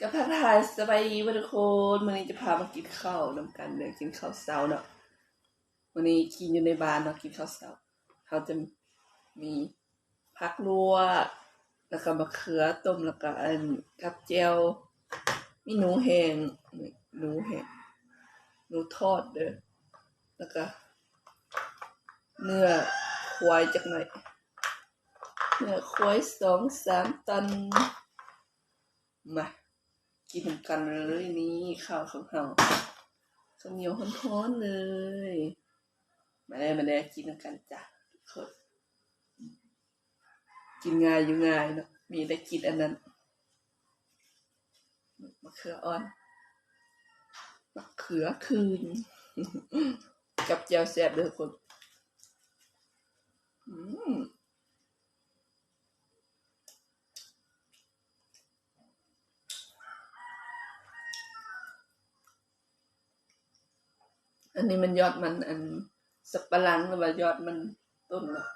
กับทักทายสบายดีทุกคนวันนี้จะพามากินข้าวนำกันเดี๋ยวกินข้าวเช้าเนาะวันนี้กินอยู่ในบ้านเนาะกินข้าวเช้าเขาจะมีผักลวกแล้วก็มะเขือต้มแล้วก็อันกับเจียวมีหนูแห้งนี่หนูแห้งหนูทอดเด้อแล้วก็ เนื้อควายจักหน่อยเนื้อควายสองสามตันมา กินกันเลยนี่ข้าวของเราข้าวเหนียวร้อนๆเลย มาได้มาได้กินกันจ้ะทุกคนกินง่ายอยู่ง่ายเนาะมีได้กินอันนั้นมะเขืออ่อนมะเขือคืน กับแจวแซ่บเด้อทุกคน อืม อันนี้มันยอดมันอันสับปะหลังหรือว่ายอดมันต้นเนาะ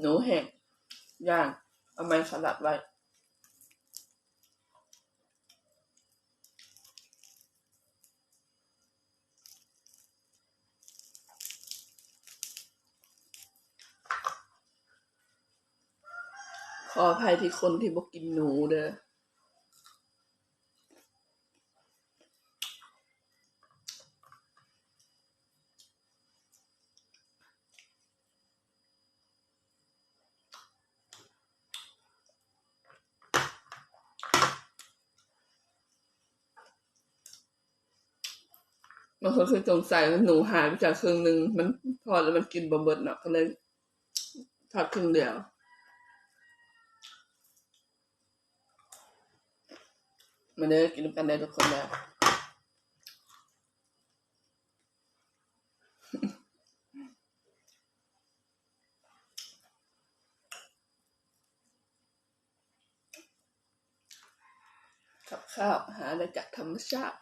หนูแห้งย่างเอาไม้สลัดไว้ ขออภัยที่คนที่บอกกินหนูเด้อบางคนเคยสงสัยว่าหนูหายไปจากครึ่งหนึ่งมันพอแล้วมันกินบะเบิดเนาะก็เลยทอดครึ่งเดียว มาเด้อกินกันได้ทุกคนแล้วกับข้าวหาได้จากธรรมชาติ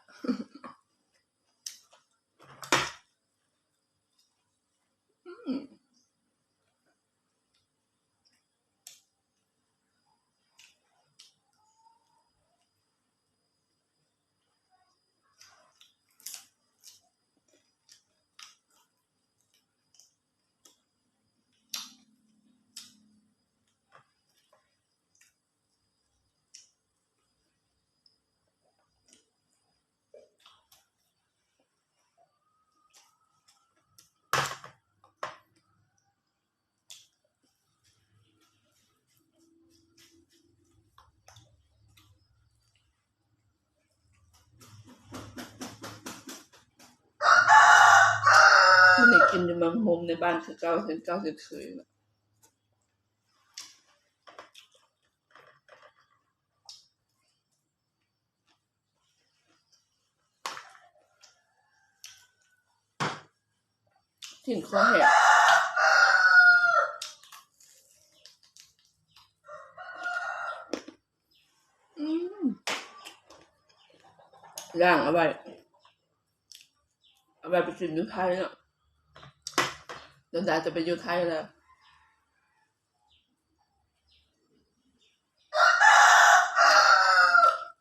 ที่ไหนกินจะมโฮมในบ้านคือเก้าสิบเก้าสิบคยละถิ่นคอแหบอืมย่างเอาไว้เอาไว้ไปกินที่ไทยเนาะ เดี๋ยวดาจะไปอยู่ไทยแล้ว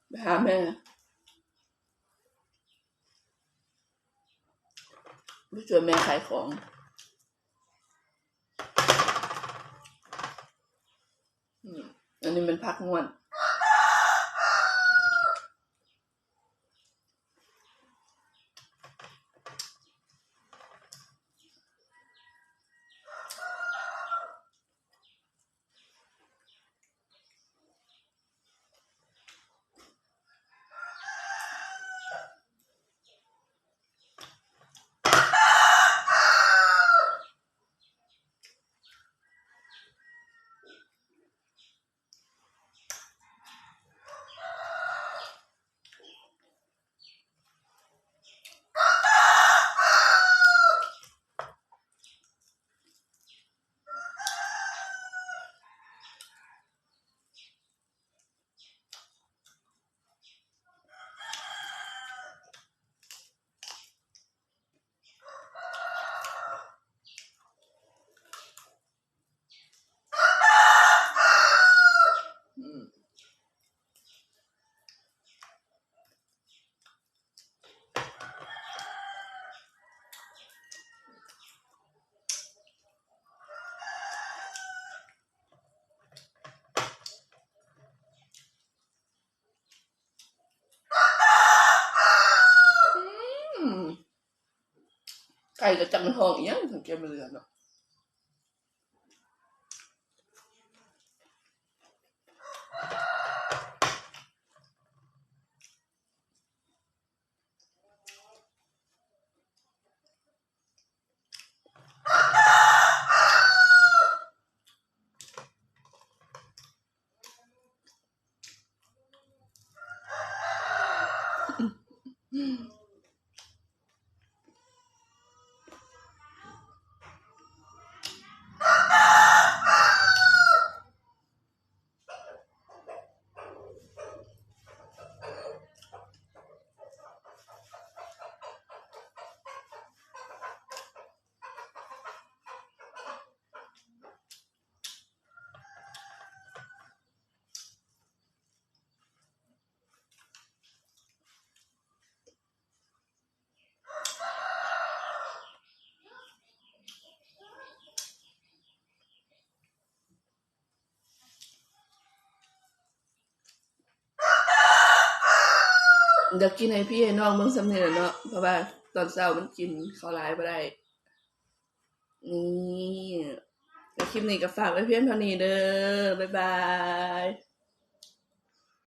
ไปหาแม่ไปช่วยแม่ขายของอันนี้มันพักงวด นไก่กับจังมันห้องอีหยังถึงแกมาเรือนเนาะ เดี๋ยวกินให้พี่ให้น้องมึงสำเนียงเนาะเพราะว่าตอนเช้ามันกินข้าวหลายไปได้ นี่คลิปนี้ก็ฝากไว้เพียงเท่านี้เด้อบ๊ายบาย